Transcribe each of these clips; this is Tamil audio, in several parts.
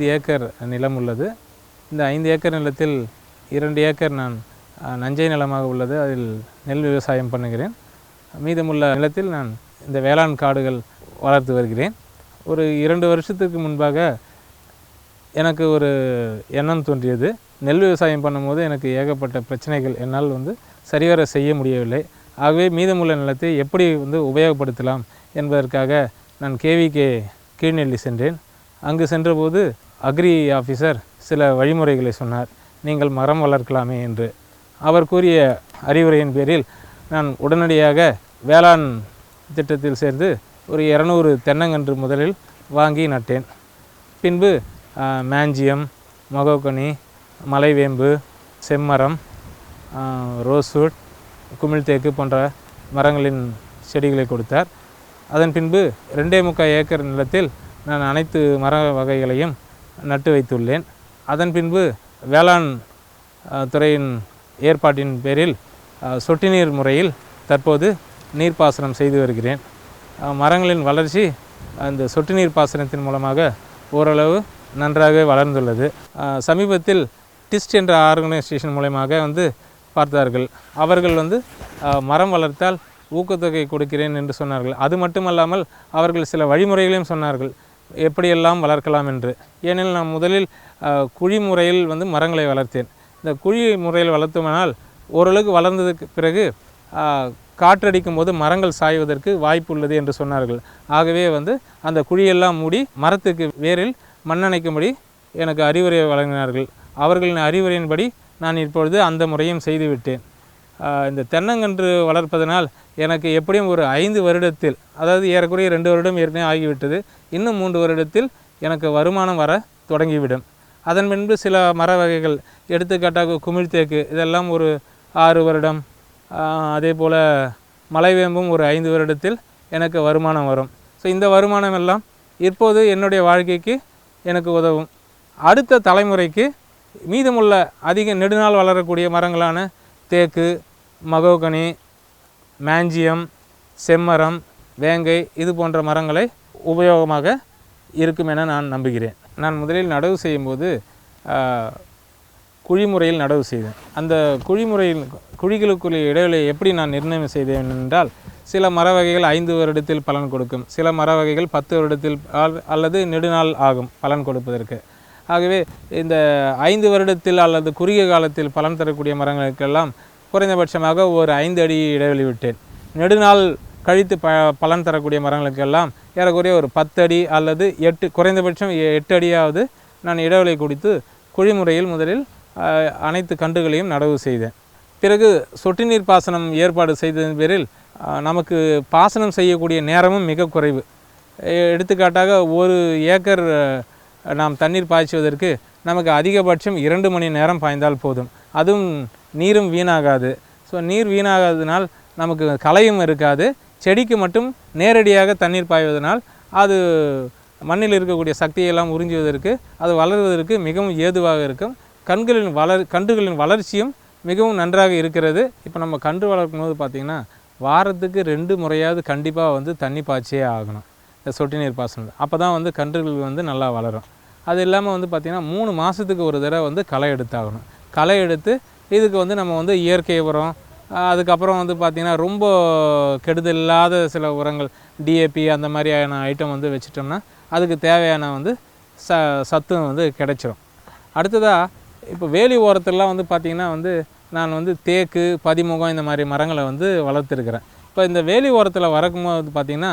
ஐந்து ஏக்கர் நிலம் உள்ளது. இந்த ஐந்து ஏக்கர் நிலத்தில் இரண்டு ஏக்கர் நான் நஞ்சை நிலமாக உள்ளது. அதில் நெல் விவசாயம் பண்ணுகிறேன். மீதமுள்ள நிலத்தில் நான் இந்த வேளாண் காடுகள் வளர்த்து வருகிறேன். ஒரு இரண்டு வருஷத்துக்கு முன்பாக எனக்கு ஒரு எண்ணம் தோன்றியது. நெல் விவசாயம் பண்ணும்போது எனக்கு ஏகப்பட்ட பிரச்சனைகள் என்னால் வந்து சரிவர செய்ய முடியவில்லை. ஆகவே மீதமுள்ள நிலத்தை எப்படி வந்து உபயோகப்படுத்தலாம் என்பதற்காக நான் கேவிகே கீழ்நெல்லி சென்றேன். அங்கு சென்றபோது அக்ரி ஆஃபீஸர் சில வழிமுறைகளை சொன்னார். நீங்கள் மரம் வளர்க்கலாமே என்று. அவர் கூறிய அறிவுரையின் பேரில் நான் உடனடியாக வேளாண் திட்டத்தில் சேர்ந்து ஒரு இரநூறு தென்னங்கன்று முதலில் வாங்கி நட்டேன். பின்பு மேஞ்சியம் மகோகனி மலைவேம்பு செம்மரம் ரோஸ்வுட் குமிழ் தேக்கு போன்ற மரங்களின் செடிகளை கொடுத்தார். அதன் பின்பு ரெண்டே முக்கால் ஏக்கர் நிலத்தில் நான் அனைத்து மர வகைகளையும் நட்டு வைத்துள்ளேன். அதன் பின்பு வேளாண் துறையின் ஏற்பாட்டின் பேரில் சொட்டு நீர் முறையில் தற்போது நீர்ப்பாசனம் செய்து வருகிறேன். மரங்களின் வளர்ச்சி அந்த சொட்டு நீர் பாசனத்தின் மூலமாக ஓரளவு நன்றாக வளர்ந்துள்ளது. சமீபத்தில் டிஸ்ட் என்ற ஆர்கனைசேஷன் மூலயமாக வந்து பார்த்தார்கள். அவர்கள் வந்து மரம் வளர்த்தால் ஊக்கத்தொகை கொடுக்கிறேன் என்று சொன்னார்கள். அது மட்டுமல்லாமல் அவர்கள் சில வழிமுறைகளையும் சொன்னார்கள். எப்படியெல்லாம் வளர்க்கலாம் என்று. ஏனெனில் நான் முதலில் குழி முறையில் வந்து மரங்களை வளர்த்தேன். இந்த குழி முறையில் வளர்த்தோமானால் ஓரளவுக்கு வளர்ந்ததுக்கு பிறகு காற்றடிக்கும் போது மரங்கள் சாய்வதற்கு வாய்ப்பு உள்ளது என்று சொன்னார்கள். ஆகவே வந்து அந்த குழியெல்லாம் மூடி மரத்துக்கு வேரில் மண்ணணைக்கும்படி எனக்கு அறிவுரை வழங்கினார்கள். அவர்களின் அறிவுரையின்படி நான் இப்பொழுது அந்த முறையும் செய்துவிட்டேன். இந்த தென்னங்கன்று வளர்ப்பதனால் எனக்கு எப்படியும் ஒரு ஐந்து வருடத்தில் அதாவது ஏறக்குறைய ரெண்டு வருடம் ஏற்கனவே ஆகிவிட்டது. இன்னும் மூன்று வருடத்தில் எனக்கு வருமானம் வர தொடங்கிவிடும். அதன் பின்பு சில மர வகைகள் எடுத்துக்காட்டாக குமிழ்தேக்கு இதெல்லாம் ஒரு ஆறு வருடம். அதே போல் மலைவேம்பும் ஒரு ஐந்து வருடத்தில் எனக்கு வருமானம் வரும். ஸோ இந்த வருமானம் எல்லாம் இப்போது என்னுடைய வாழ்க்கைக்கு எனக்கு உதவும். அடுத்த தலைமுறைக்கு மீதமுள்ள அதிக நெடுநாள் வளரக்கூடிய மரங்களான தேக்கு மகோகனி மேஞ்சியம் செம்மரம் வேங்கை இது போன்ற மரங்களை உபயோகமாக இருக்கும் என நான் நம்புகிறேன். நான் முதலில் நடவு செய்யும்போது குழிமுறையில் நடவு செய்தேன். அந்த குழிமுறையில் குழிகளுக்குரிய இடைவெளியை எப்படி நான் நிர்ணயம் செய்தேன் என்றால் சில மர வகைகள் ஐந்து வருடத்தில் பலன் கொடுக்கும். சில மர வகைகள் பத்து வருடத்தில் அல்லது நெடுநாள் ஆகும் பலன் கொடுப்பதற்கு. ஆகவே இந்த ஐந்து வருடத்தில் அல்லது குறுகிய காலத்தில் பலன் தரக்கூடிய மரங்களுக்கெல்லாம் குறைந்தபட்சமாக ஒரு ஐந்து அடி இடைவெளி விட்டேன். நெடுநாள் கழித்து ப பலன் தரக்கூடிய மரங்களுக்கெல்லாம் ஏறக்குறைய ஒரு பத்து அடி அல்லது எட்டு குறைந்தபட்சம் எ- எட்டு அடியாவது நான் இடைவெளி குடித்து குழிமுறையில் முதலில் அனைத்து கன்றுகளையும் நடவு செய்தேன். பிறகு சொட்டு நீர் பாசனம் ஏற்பாடு செய்ததன் பேரில் நமக்கு பாசனம் செய்யக்கூடிய நேரமும் மிக குறைவு. எடுத்துக்காட்டாக ஒரு ஏக்கர் நாம் தண்ணீர் பாய்ச்சுவதற்கு நமக்கு அதிகபட்சம் இரண்டு மணி நேரம் பாய்ந்தால் போதும். அதுவும் நீரும் வீணாகாது. ஸோ நீர் வீணாகாததினால் நமக்கு களையும் இருக்காது. செடிக்கு மட்டும் நேரடியாக தண்ணீர் பாய்வதனால் அது மண்ணில் இருக்கக்கூடிய சக்தியெல்லாம் உறிஞ்சுவதற்கு அது வளர்வதற்கு மிகவும் ஏதுவாக இருக்கும். கண்களின் வளர் கன்றுகளின் வளர்ச்சியும் மிகவும் நன்றாக இருக்கிறது. இப்போ நம்ம கன்று வளர்க்கும் போது பார்த்திங்கன்னா வாரத்துக்கு ரெண்டு முறையாவது கண்டிப்பாக வந்து தண்ணி பாய்ச்சியே ஆகணும். இந்த சொட்டு நீர் பாசனம். அப்போ தான் வந்து கன்றுகள் வந்து நல்லா வளரும். அது இல்லாமல் வந்து பார்த்திங்கன்னா மூணு மாதத்துக்கு ஒரு தடவை வந்து களை எடுத்தாகணும். களை எடுத்து இதுக்கு வந்து நம்ம வந்து இயற்கை உரம் அதுக்கப்புறம் வந்து பார்த்திங்கன்னா ரொம்ப கெடுதல் இல்லாத சில உரங்கள் டிஏபி அந்த மாதிரியான ஐட்டம் வந்து வச்சிட்டோம்னா அதுக்கு தேவையான வந்து ச சத்தும் வந்து கிடைச்சிரும். அடுத்ததாக இப்போ வேலி ஓரத்துலலாம் வந்து பார்த்திங்கன்னா வந்து நான் வந்து தேக்கு பதிமுகம் இந்த மாதிரி மரங்களை வந்து வளர்த்துருக்குறேன். இப்போ இந்த வேலி ஓரத்தில் வரக்கும்போது பார்த்திங்கன்னா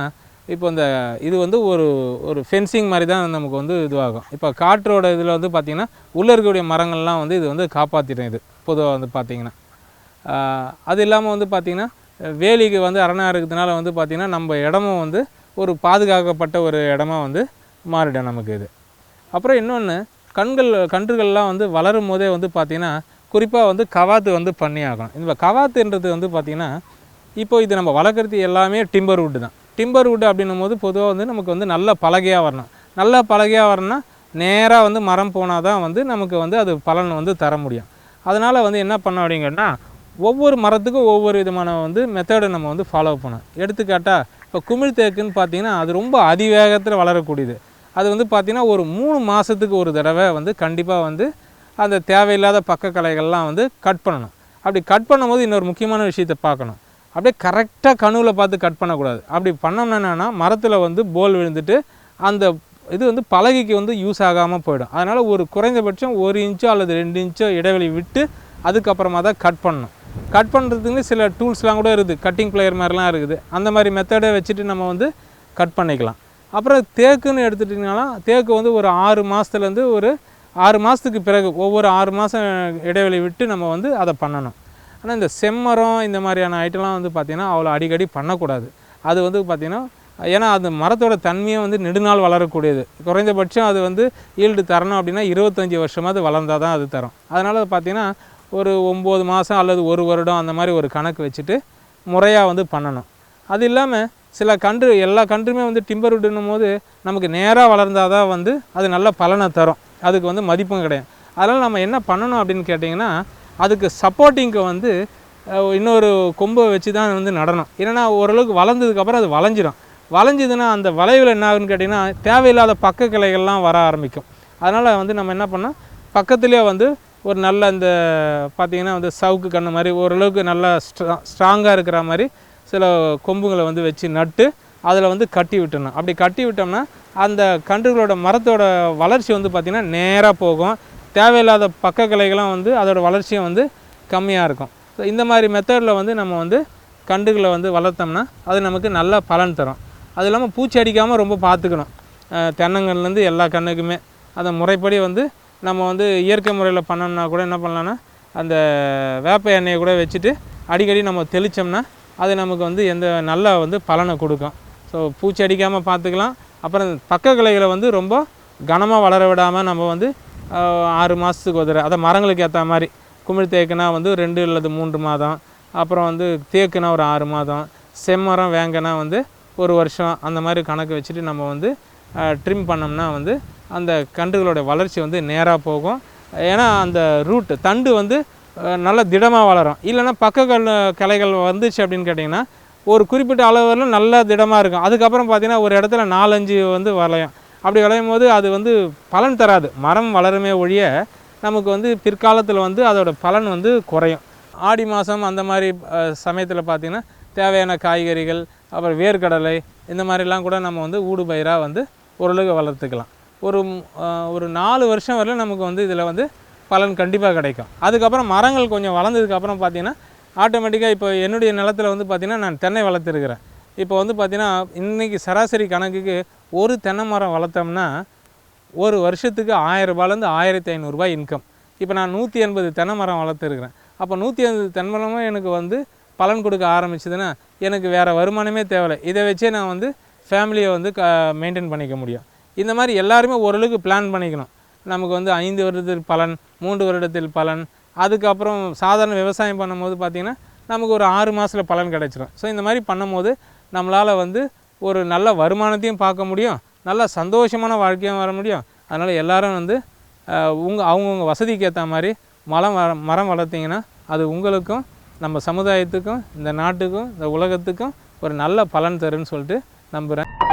இப்போ இந்த இது வந்து ஒரு ஒரு ஃபென்சிங் மாதிரி தான் நமக்கு வந்து இதுவாகும். இப்போ காற்றோட இதில் வந்து பார்த்திங்கன்னா உள்ளே இருக்கக்கூடிய மரங்கள்லாம் வந்து இது வந்து காப்பாற்றிடும் இது பொதுவாக வந்து பார்த்திங்கன்னா. அது இல்லாமல் வந்து பார்த்திங்கன்னா வேலிக்கு வந்து அரணாக இருக்கிறதுனால வந்து பார்த்திங்கன்னா நம்ம இடமும் வந்து ஒரு பாதுகாக்கப்பட்ட ஒரு இடமா வந்து மாறிடும் நமக்கு இது. அப்புறம் இன்னொன்று கண்கள் கன்றுகள்லாம் வந்து வளரும் போதே வந்து பார்த்திங்கன்னா குறிப்பாக வந்து கவாத்து வந்து பண்ணி ஆகணும் இந்த கவாத்துன்றது வந்து பார்த்திங்கன்னா இப்போ இது நம்ம வளர்க்குறது எல்லாமே டிம்பர் வுட்டு தான். டிம்பர் வுட் அப்படின்னும் போது பொதுவாக வந்து நமக்கு வந்து நல்ல பலகையாக வரணும். நல்ல பலகையாக வரணும்னா நேராக வந்து மரம் போனால் தான் வந்து நமக்கு வந்து அது பலன் வந்து தர முடியும். அதனால் வந்து என்ன பண்ணோம் அப்படிங்கன்னா ஒவ்வொரு மரத்துக்கும் ஒவ்வொரு விதமான வந்து மெத்தடை நம்ம வந்து ஃபாலோ பண்ணோம் எடுத்துக்காட்டால் இப்போ குமிழ் தேக்குன்னு பார்த்தீங்கன்னா அது ரொம்ப அதிவேகத்தில் வளரக்கூடியது. அது வந்து பார்த்திங்கன்னா ஒரு மூணு மாதத்துக்கு ஒரு தடவை வந்து கண்டிப்பாக வந்து அந்த தேவையில்லாத பக்க கலைகள்லாம் வந்து கட் பண்ணணும். அப்படி கட் பண்ணும்போது இன்னொரு முக்கியமான விஷயத்தை பார்க்கணும். அப்படியே கரெக்டாக கணுவில் பார்த்து கட் பண்ணக்கூடாது. அப்படி பண்ணோம்னா என்னென்னா மரத்தில் வந்து போல் விழுந்துட்டு அந்த இது வந்து பலகைக்கு வந்து யூஸ் ஆகாமல் போயிடும். அதனால் ஒரு குறைந்தபட்சம் ஒரு இன்ச்சோ அல்லது ரெண்டு இன்ச்சோ இடைவெளி விட்டு அதுக்கப்புறமா தான் கட் பண்ணணும். கட் பண்ணுறதுக்கு சில டூல்ஸ்லாம் கூட இருக்குது. கட்டிங் பிளேயர் மாதிரிலாம் இருக்குது. அந்த மாதிரி மெத்தடை வச்சுட்டு நம்ம வந்து கட் பண்ணிக்கலாம். அப்புறம் தேக்குன்னு எடுத்துட்டிங்கன்னா தேக்கு வந்து ஒரு ஆறு மாதத்துலேருந்து ஒரு ஆறு மாதத்துக்கு பிறகு ஒவ்வொரு ஆறு மாதம் இடைவெளி விட்டு நம்ம வந்து அதை பண்ணணும். ஆனால் இந்த செம்மரம் இந்த மாதிரியான ஐட்டம்லாம் வந்து பார்த்திங்கன்னா அவ்வளோ அடிக்கடி பண்ணக்கூடாது. அது வந்து பார்த்திங்கன்னா ஏன்னா அந்த மரத்தோட தன்மையை வந்து நெடுநாள் வளரக்கூடியது. குறைந்தபட்சம் அது வந்து ஈல்டு தரணும் அப்படின்னா இருபத்தஞ்சி வருஷமாவது வளர்ந்தால் தான் அது தரும். அதனால் பார்த்திங்கன்னா ஒரு ஒம்பது மாதம் அல்லது ஒரு வருடம் அந்த மாதிரி ஒரு கணக்கு வச்சுட்டு முறையாக வந்து பண்ணணும். அது இல்லாமல் சில கன்று எல்லா கன்றுமே வந்து டிம்பர் விடணும் போது நமக்கு நேராக வளர்ந்தால் தான் வந்து அது நல்ல பலனை தரும். அதுக்கு வந்து மதிப்பும் கிடையாது. அதனால் நம்ம என்ன பண்ணணும் அப்படின்னு கேட்டிங்கன்னா அதுக்கு சப்போர்ட்டிங்க்கு வந்து இன்னொரு கொம்பை வச்சு தான் வந்து நடணும். ஏன்னா ஓரளவுக்கு வளர்ந்ததுக்கப்புறம் அது வளைஞ்சிடும் வளைஞ்சதுன்னா அந்த வளைவில் என்ன ஆகுன்னு கேட்டிங்கன்னா தேவையில்லாத பக்க கிளைகள்லாம் வர ஆரம்பிக்கும். அதனால் வந்து நம்ம என்ன பண்ணால் பக்கத்துலேயே வந்து ஒரு நல்ல இந்த பார்த்திங்கன்னா வந்து சவுக்கு கண்ணு மாதிரி ஓரளவுக்கு நல்லா ஸ்ட்ரா ஸ்ட்ராங்காக இருக்கிற மாதிரி சில கொம்புங்களை வந்து வச்சு நட்டு அதில் வந்து கட்டி விட்டுறணும் அப்படி கட்டி விட்டோம்னா அந்த கன்றுகளோட மரத்தோட வளர்ச்சி வந்து பார்த்திங்கன்னா நேராக போகும். தேவையில்லாத பக்க கிளைகள்லாம் வந்து அதோடய வளர்ச்சியும் வந்து கம்மியாக இருக்கும். ஸோ இந்த மாதிரி மெத்தடில் வந்து நம்ம வந்து கன்றுகளை வந்து வளர்த்தோம்னா அது நமக்கு நல்ல பலன் தரும். அது இல்லாமல் பூச்சி அடிக்காமல் ரொம்ப பார்த்துக்கணும் தென்னங்கள்லேருந்து எல்லா கண்ணுக்குமே. அதை முறைப்படி வந்து நம்ம வந்து இயற்கை முறையில் பண்ணோம்னா கூட என்ன பண்ணலான்னா அந்த வேப்ப எண்ணெயை கூட வச்சுட்டு அடிக்கடி நம்ம தெளித்தோம்னா அது நமக்கு வந்து எந்த நல்ல வந்து பலனை கொடுக்கும். ஸோ பூச்சி அடிக்காமல் பார்த்துக்கலாம் அப்புறம் பக்க கிளைகளை வந்து ரொம்ப கனமாக வளர விடாமல் நம்ம வந்து ஆறு மாதத்துக்கு ஒரு தடவை. அதை மரங்களுக்கு ஏற்ற மாதிரி. குமிழ் தேக்குனா வந்து ரெண்டு அல்லது மூன்று மாதம். அப்புறம் வந்து தேக்குனா ஒரு ஆறு மாதம். செம்மரம் வேங்கனா வந்து ஒரு வருஷம். அந்த மாதிரி கணக்கு வச்சுட்டு நம்ம வந்து ட்ரிம் பண்ணோம்னா வந்து அந்த கன்றுகளோட வளர்ச்சி வந்து நேராக போகும். ஏன்னா அந்த ரூட் தண்டு வந்து நல்லா திடமாக வளரும். இல்லைன்னா பக்க கல் கிளைகள் வந்துச்சு அப்படின்னு கேட்டிங்கன்னா ஒரு குறிப்பிட்ட அளவில் நல்லா நல்ல திடமாக இருக்கும். அதுக்கப்புறம் பார்த்திங்கன்னா ஒரு இடத்துல நாலஞ்சு வந்து வளையும். அப்படி விளையும் போது அது வந்து பலன் தராது. மரம் வளருமே ஒழிய நமக்கு வந்து பிற்காலத்தில் வந்து அதோட பலன் வந்து குறையும். ஆடி மாதம் அந்த மாதிரி சமயத்தில் பார்த்திங்கன்னா தேவையான காய்கறிகள் அப்புறம் வேர்க்கடலை இந்த மாதிரிலாம் கூட நம்ம வந்து ஊடுபயிராக வந்து ஓரளவுக்கு வளர்த்துக்கலாம். ஒரு ஒரு நாலு வருஷம் வரையிலும் நமக்கு வந்து இதில் வந்து பலன் கண்டிப்பாக கிடைக்கும். அதுக்கப்புறம் மரங்கள் கொஞ்சம் வளர்ந்ததுக்கப்புறம் பார்த்திங்கன்னா ஆட்டோமேட்டிக்காக இப்போ என்னுடைய நிலத்தில் வந்து பார்த்திங்கன்னா நான் தென்னை வளர்த்துருக்கிறேன். இப்போ வந்து பார்த்திங்கன்னா இன்றைக்கி சராசரி கணக்குக்கு ஒரு தென்னை மரம் வளர்த்தோம்னா ஒரு வருஷத்துக்கு ஆயிரம் ரூபாயிலேருந்து ஆயிரத்தி ஐநூறுரூபா இன்கம் இப்போ நான் நூற்றி எண்பது தென்னை மரம் வளர்த்துருக்குறேன். அப்போ நூற்றி எண்பது தென்னை மரமும் எனக்கு வந்து பலன் கொடுக்க ஆரம்பிச்சதுன்னா எனக்கு வேறு வருமானமே தேவையில்லை. இதை வச்சே நான் வந்து ஃபேமிலியை வந்து க மெயின்டைன் பண்ணிக்க முடியும். இந்த மாதிரி எல்லாருமே ஓரளவுக்கு பிளான் பண்ணிக்கணும். நமக்கு வந்து ஐந்து வருடத்தில் பலன் மூன்று வருடத்தில் பலன் அதுக்கப்புறம் சாதாரண விவசாயம் பண்ணும்போது பார்த்திங்கன்னா நமக்கு ஒரு ஆறு மாதத்தில் பலன் கிடச்சிரும். ஸோ இந்த மாதிரி பண்ணும்போது நம்மளால் வந்து ஒரு நல்ல வருமானத்தையும் பார்க்க முடியும் நல்ல சந்தோஷமான வாழ்க்கையும் வர முடியும். அதனால் எல்லோரும் வந்து உங்கள் அவங்கவுங்க வசதிக்கு ஏற்ற மாதிரி மரம் வர மரம் வளர்த்திங்கன்னா அது உங்களுக்கும் நம்ம சமுதாயத்துக்கும் இந்த நாட்டுக்கும் இந்த உலகத்துக்கும் ஒரு நல்ல பலன் தருன்னு சொல்லிட்டு நம்புகிறேன்